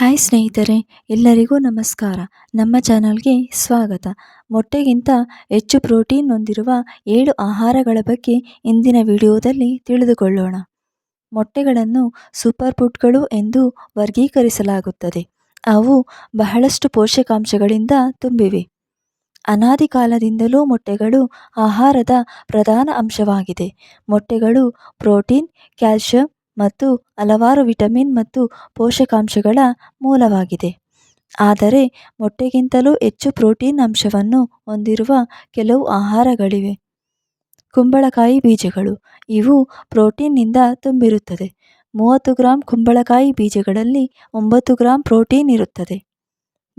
Hi ಸ್ನೇಹಿತರೆ, ಎಲ್ಲರಿಗೂ ನಮಸ್ಕಾರ. ನಮ್ಮ ಚಾನಲ್ಗೆ ಸ್ವಾಗತ. ಮೊಟ್ಟೆಗಿಂತ ಹೆಚ್ಚು ಪ್ರೋಟೀನ್ ಹೊಂದಿರುವ ಏಳು ಆಹಾರಗಳ ಬಗ್ಗೆ ಇಂದಿನ ವಿಡಿಯೋದಲ್ಲಿ ತಿಳಿದುಕೊಳ್ಳೋಣ. ಮೊಟ್ಟೆಗಳನ್ನು ಸೂಪರ್ ಫುಡ್ಗಳು ಎಂದು ವರ್ಗೀಕರಿಸಲಾಗುತ್ತದೆ. ಅವು ಬಹಳಷ್ಟು ಪೋಷಕಾಂಶಗಳಿಂದ ತುಂಬಿವೆ. ಅನಾದಿ ಕಾಲದಿಂದಲೂ ಮೊಟ್ಟೆಗಳು ಆಹಾರದ ಪ್ರಧಾನ ಅಂಶವಾಗಿದೆ. ಮೊಟ್ಟೆಗಳು ಪ್ರೋಟೀನ್, ಕ್ಯಾಲ್ಶಿಯಂ ಮತ್ತು ಹಲವಾರು ವಿಟಮಿನ್ ಮತ್ತು ಪೋಷಕಾಂಶಗಳ ಮೂಲವಾಗಿದೆ. ಆದರೆ ಮೊಟ್ಟೆಗಿಂತಲೂ ಹೆಚ್ಚು ಪ್ರೋಟೀನ್ ಅಂಶವನ್ನು ಹೊಂದಿರುವ ಕೆಲವು ಆಹಾರಗಳಿವೆ. ಕುಂಬಳಕಾಯಿ ಬೀಜಗಳು, ಇವು ಪ್ರೋಟೀನ್ನಿಂದ ತುಂಬಿರುತ್ತದೆ. ಮೂವತ್ತು ಗ್ರಾಂ ಕುಂಬಳಕಾಯಿ ಬೀಜಗಳಲ್ಲಿ ಒಂಬತ್ತು ಗ್ರಾಂ ಪ್ರೋಟೀನ್ ಇರುತ್ತದೆ.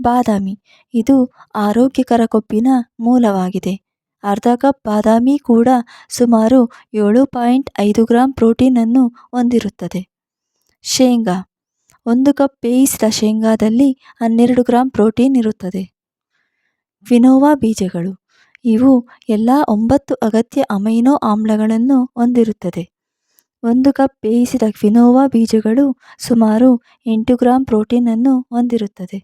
ಬಾದಾಮಿ, ಇದು ಆರೋಗ್ಯಕರ ಕೊಬ್ಬಿನ ಮೂಲವಾಗಿದೆ. ಅರ್ಧ ಕಪ್ ಬಾದಾಮಿ ಕೂಡ ಸುಮಾರು ಏಳು ಪಾಯಿಂಟ್ ಐದು ಗ್ರಾಂ ಪ್ರೋಟೀನನ್ನು ಹೊಂದಿರುತ್ತದೆ. ಶೇಂಗಾ. ಒಂದು ಕಪ್ ಬೇಯಿಸಿದ ಶೇಂಗಾದಲ್ಲಿ ಹನ್ನೆರಡು ಗ್ರಾಂ ಪ್ರೋಟೀನ್ ಇರುತ್ತದೆ. ವಿನೋವಾ ಬೀಜಗಳು. ಇವು ಎಲ್ಲ ಒಂಬತ್ತು ಅಗತ್ಯ ಅಮೈನೋ ಆಮ್ಲಗಳನ್ನು ಹೊಂದಿರುತ್ತದೆ. ಒಂದು ಕಪ್ ಬೇಯಿಸಿದ ವಿನೋವಾ ಬೀಜಗಳು ಸುಮಾರು ಎಂಟು ಗ್ರಾಂ ಪ್ರೋಟೀನನ್ನು ಹೊಂದಿರುತ್ತದೆ.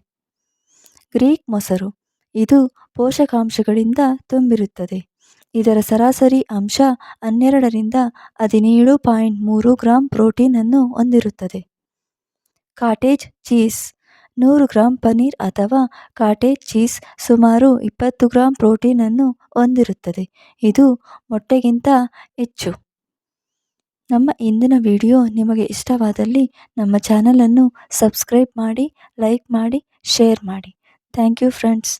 ಗ್ರೀಕ್ ಮೊಸರು. ಇದು ಪೋಷಕಾಂಶಗಳಿಂದ ತುಂಬಿರುತ್ತದೆ. ಇದರ ಸರಾಸರಿ ಅಂಶ ಹನ್ನೆರಡರಿಂದ ಹದಿನೇಳು ಪಾಯಿಂಟ್ ಮೂರು ಗ್ರಾಂ ಪ್ರೋಟೀನನ್ನು ಹೊಂದಿರುತ್ತದೆ. Cottage cheese. ನೂರು ಗ್ರಾಂ ಪನೀರ್ ಅಥವಾ ಕಾಟೇಜ್ ಚೀಸ್ ಸುಮಾರು ಇಪ್ಪತ್ತು ಗ್ರಾಂ ಪ್ರೋಟೀನನ್ನು ಹೊಂದಿರುತ್ತದೆ. ಇದು ಮೊಟ್ಟೆಗಿಂತ ಹೆಚ್ಚು. ನಮ್ಮ ಇಂದಿನ ವಿಡಿಯೋ ನಿಮಗೆ ಇಷ್ಟವಾದಲ್ಲಿ ನಮ್ಮ ಚಾನಲನ್ನು ಸಬ್ಸ್ಕ್ರೈಬ್ ಮಾಡಿ, ಲೈಕ್ ಮಾಡಿ, ಶೇರ್ ಮಾಡಿ. Thank you friends.